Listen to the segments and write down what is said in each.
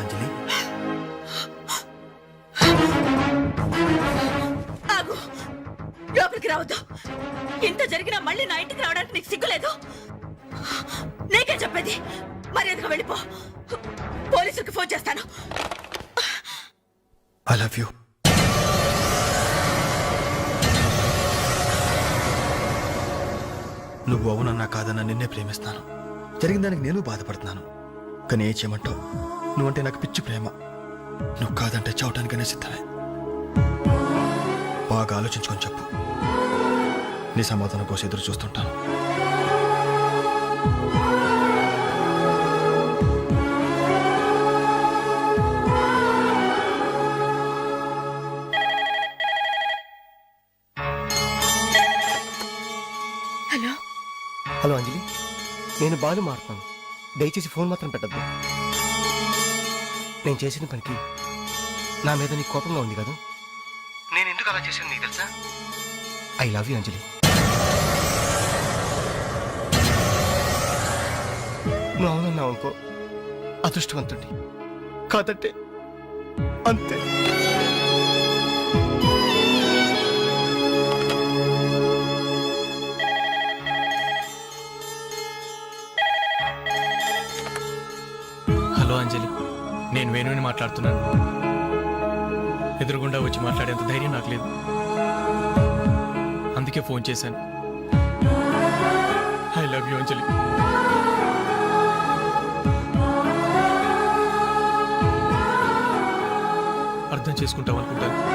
అంజలి? ఆగు. లోపలికి రావద్దు. ఇంత జరిగినా మళ్ళీ నా ఇంటికి రావడానికి నీకు సిగ్గులేదు. నీకే చెప్పేది. మర్యాదగా వెళ్ళిపో. పోలీసులకు ఫోన్ చేస్తాను. I love you. నువ్వు అవునన్నా కాదన్నా నిన్నే ప్రేమిస్తాను. జరిగిన దానికి నేను బాధపడుతున్నాను. కానీ ఏం చేయమంటావు? నువ్వంటే నాకు పిచ్చి ప్రేమ. నువ్వు కాదంటే చావటానికనే సిద్ధమే. బాగా ఆలోచించుకొని చెప్పు. నీ సమాధానం కోసం ఎదురు చూస్తుంటాను. హలో అంజలి. నేను బాలు మారుతాను. దయచేసి ఫోన్ మాత్రం పెట్టద్దు. నేను చేసిన పనికి నా మీద నీకు కోపంగా ఉంది కదా? నేను ఎందుకు అలా చేశాను నీకు తెలుసా? I love you Anjali. నువ్వు అవునన్నావు అనుకో అదృష్టవంతుడి కాదంటే అంతే. నేను వేణుని మాట్లాడుతున్నాను. ఎదురుగుండా వచ్చి మాట్లాడేంత ధైర్యం నాకు లేదు. అందుకే ఫోన్ చేశాను. I love you Anjali. అర్థం చేసుకుంటాం అనుకుంటాను.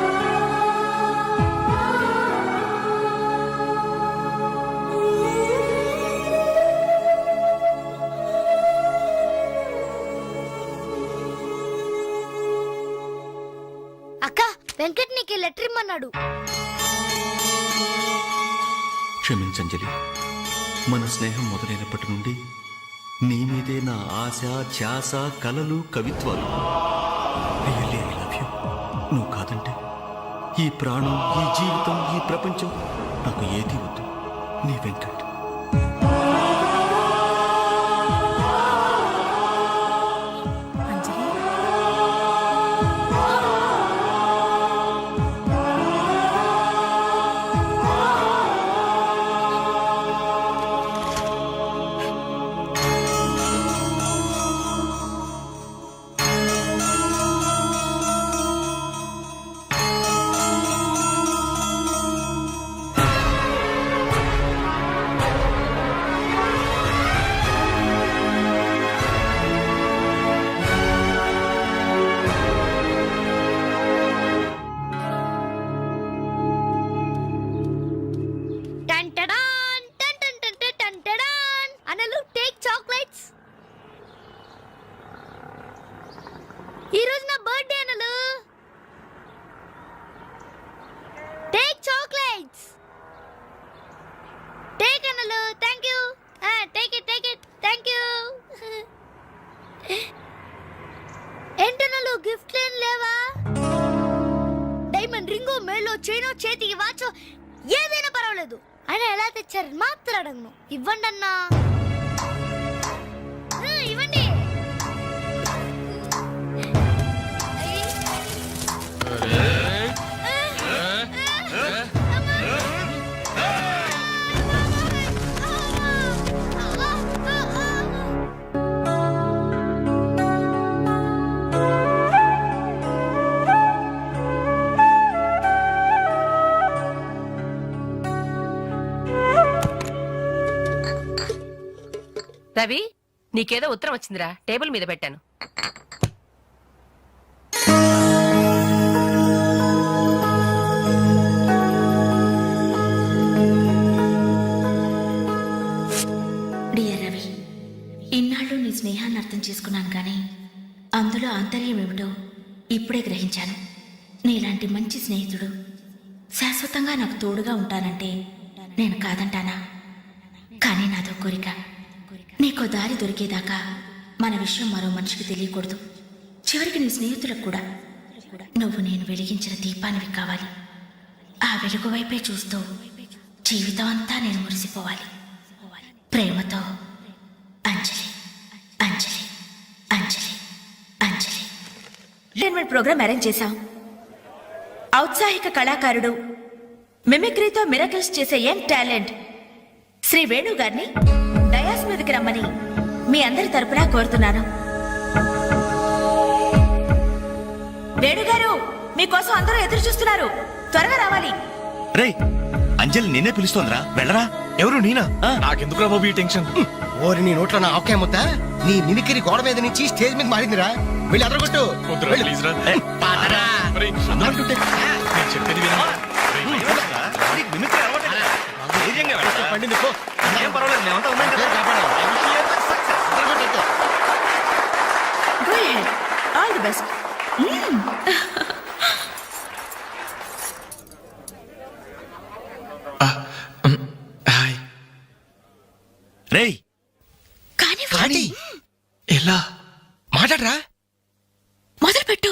అక్క వెంకట్ నీకు లెటర్ ఇమ్మన్నాడు. క్షమించంజలి మన స్నేహం మొదలైనప్పటి నుండి నీ మీదే నా ఆశ ధ్యాస కలలు కవిత్వాలు. రియల్లీ ఐ లవ్ యూ నువ్వు కాదంటే ఈ ప్రాణం ఈ జీవితం ఈ ప్రపంచం నాకు ఏది వద్దు. నీ Venkat. Take thank you take it take it thank you ఏంటనలు gift ఏం లేవా? డైమండ్ రింగు మేలో చైనో చేతికి వాచో ఏదైనా పర్వాలేదు. అయినా ఎలా తెచ్చారని మాత్రం అడగను. ఇవ్వండి అన్నా. రవి నీకేదో ఉత్తరం వచ్చిందిరా. టేబుల్ మీద పెట్టాను. డియర్ రవి ఇన్నాళ్ళు నీ స్నేహాన్ని అర్థం చేసుకున్నాను కానీ అందులో ఆంతర్యం ఏమిటో ఇప్పుడే గ్రహించాను. నీలాంటి మంచి స్నేహితుడు శాశ్వతంగా నాకు తోడుగా ఉంటానంటే నేను కాదంటానా? కానీ నాదో కోరిక. నీకో దారి దొరికేదాకా మన విషయం మరో మనిషికి తెలియకూడదు. చివరికి నీ స్నేహితులకు కూడా. నువ్వు నేను వెలిగించిన దీపానివి కావాలి. ఆ వెలుగు వైపే చూస్తూ జీవితం అంతా నేను మురిసిపోవాలి. ప్రేమతో Anjali Anjali Anjali Anjali. Entertainment program arrange చేశాం ఔత్సాహిక కళాకారుడు మిమిక్రీతో మిరకల్స్ చేసే యంగ్ టాలెంట్ శ్రీ వేణు గారిని మీదకి రమ్మని మీ అందరి తరపున కోరుతున్నాను. వేణు గారు మీకోసం అందరూ ఎదురు చూస్తున్నారు. త్వరగా రావాలి. రేయ్ అంజలి నిన్నే పిలుస్తోందిరా. వెళ్ళరా. ఎవరు నేనా? నాకెందుకు బాబు ఈ టెన్షన్? ఓరి నీ నోట్లో నా ఆవకాయ ముద్ద నీ మిమిక్రీ గోడ మీద నుంచి స్టేజ్ మీద మారిందిరా. వెళ్ళి అదరగొట్టు. వద్దురా పండింది పో. ఏం పర్వాలేదు మేమంతా ఉన్నాం కదా. కాపాడావు. అదరగొట్టు. Go ahead all the best hi రేయ్. కానీ. కానీ ఎలా? మాట్లాడరా. మొదలు పెట్టు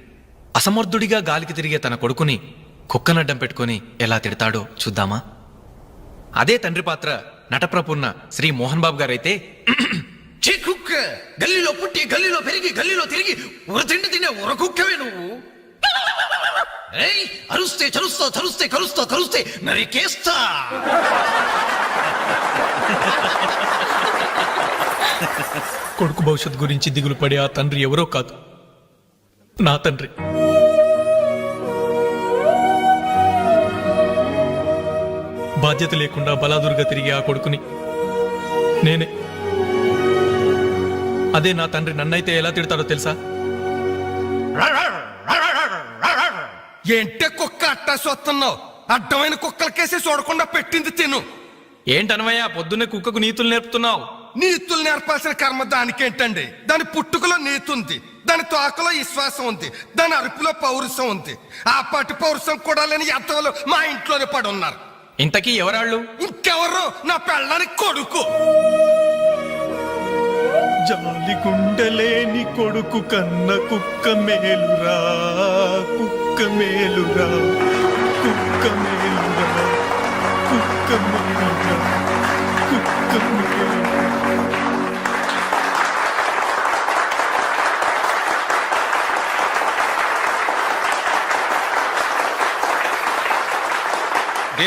అసమర్థుడిగా గాలికి తిరిగే తన కొడుకుని కుక్కనడ్డం పెట్టుకొని ఎలా తిడతాడో చూద్దామా? అదే తండ్రి పాత్ర నటప్రపున్న శ్రీ మోహన్ బాబు గారైతే ఛీ, కుక్క! గల్లీలో పుట్టి గల్లీలో పెరిగి గల్లీలో తిరిగి ఉరతిండి తినే ఉరకుక్కవే నువ్వు. ఏయ్ అరుస్తే చరుస్తా చరుస్తే కరుస్తా కరుస్తే నరికేస్తా. కొడుకు భవిష్యత్ గురించి దిగులు పడే ఆ తండ్రి ఎవరో కాదు. నా తండ్రి. బాధ్యత లేకుండా బలాదురుగా తిరిగే ఆ కొడుకుని నేనే. అదే నా తండ్రి నన్నైతే ఎలా తిడతాడో తెలుసా? ఏంటే కుక్క అట్టా సొత్తున్నావు? అడ్డమైన కుక్కలకేసి చూడకుండా పెట్టింది తిను. ఏంటనవయ్యా పొద్దున్నే కుక్కకు నీతులు నేర్పుతున్నావు? నీతులు నేర్పాల్సిన కర్మ దానికేంటండి? దాని పుట్టుకలో నీతి ఉంది దాని తోకలో విశ్వాసం ఉంది దాని అరుపులో పౌరుషం ఉంది. ఆ పాటి పౌరుషం కూడా లేని ఎంతలో మా ఇంట్లోనే పడి ఉన్నారు ఇంతకీ ఎవరాళ్ళు? ఇంకెవరు నా పెళ్ళానికి కొడుకు. జాలి గుండెలేని కొడుకు కన్న కుక్క మేలురా కుక్క మేలురా కుక్క మేలురా కుక్క మేలురా కుక్క మేలురా.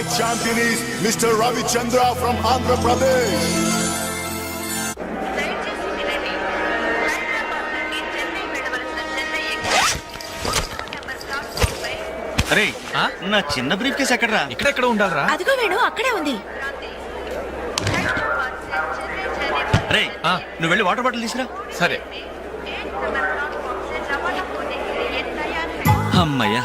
Superbike champion is Mr. Ravi Chandra from Andhra Pradesh. అరే నా చిన్న బ్రీఫ్ కేసు ఎక్కడరా? ఇక్కడెక్కడ ఉండాలరా. అదిగో వేణు అక్కడే ఉంది. అరే నువ్వు వెళ్ళి వాటర్ బాటిల్ తీసురా. సరే. అమ్మయ్యా.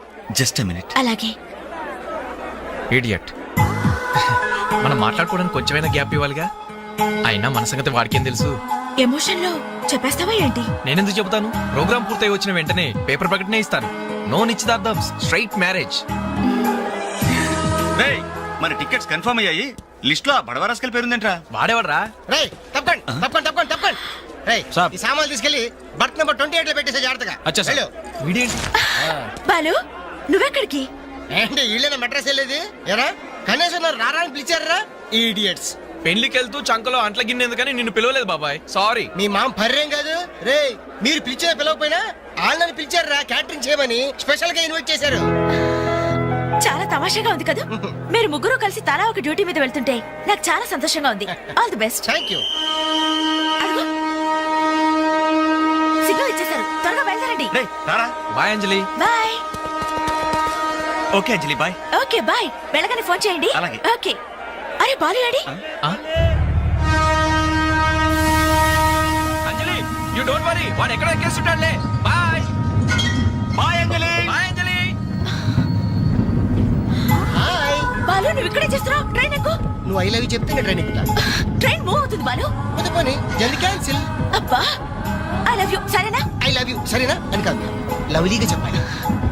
Just minute. అలాగే. ఇడియట్ మనం మాట్లాడుకోవడానికి కొంచెమైనా గ్యాప్ ఇవ్వాలిగా? అయినా మన సంగతి వాడికేం తెలుసు? ఎమోషన్లో చెప్పేస్తావా ఏంటి? నేనెందుకు చెబుతాను? ప్రోగ్రామ్ పూర్తయి వచ్చిన వెంటనే పేపర్ ప్రకటనే ఇస్తాను. నో నిశ్చితార్థం స్ట్రైట్ మ్యారేజ్ రేయ్, మన టికెట్స్ కన్ఫర్మ్ అయ్యాయి? లిస్ట్లో బడవరాస్కల్ పేరుందేంట్రా. వాడేవాడ్రా? రేయ్ తప్పకండి తప్పకండి తప్పకండి తప్పకండి. రేయ్ సాబ్. ఈ సామాన్లు తీసుకెళ్ళి బర్త్ నెంబర్ ట్వంటీ ఎయిట్లో పెట్టేసే జాగ్రత్తగా. అచ్చా సార్. వెళ్ళు. వీడేంటి? బాలు నువ్వెక్కడికి? ఏంటి వీళ్ళైనా మెడ్రస్ వెళ్ళేది? ఎరా కనీసం నన్ను రారా అని పిలిచారా? ఈడియట్స్ పెళ్ళికి వెళ్తూ చంకలో అంట్ల గిన్నె ఎందుకని నిన్ను పిలవలేదు బాబాయ్. సారీ మీ మామ పర్రేం కాదు. రే మీరు పిలిచినా పిలవకపోయినా వాళ్ళని పిలిచారా? క్యాటరింగ్ చేయమని స్పెషల్గా ఇన్వైట్ చేశారు. చాలా తమాషాగా ఉంది కదా? మీరు ముగ్గురు కలిసి తలా ఒక డ్యూటీ మీద వెళ్తుంటే నాకు చాలా సంతోషంగా ఉంది. All the best thank you signal ఇచ్చేశారు త్వరగా బయలుదేరండి. Bye Anjali bye okay Anjali bye. Okay bye. వెళ్ళగానే ఫోన్ చేయండి. అలాగే. ఓకే. అరే బాలు ఏడి అంజలి యూ డోంట్ వరీ వాడు ఎక్కడ ఎక్కేస్తుంటాడులే. Bye. Bye Anjali. Bye Anjali. Hi Balu నువ్వు ఇక్కడే చేస్తున్నావు? ట్రైన్ ఎక్కు. నువ్వు ఐ లవ్ చెప్తే నేను ట్రైన్ ఎక్కుతా. ట్రైన్ మూవ్ అవుతుంది బాలు. పోతే పోనీ. జల్ది క్యాన్సిల్. అబ్బా. I love you. సరేనా? I love you. సరేనా? అని కాదు. లవ్లీగా చెప్పాలి.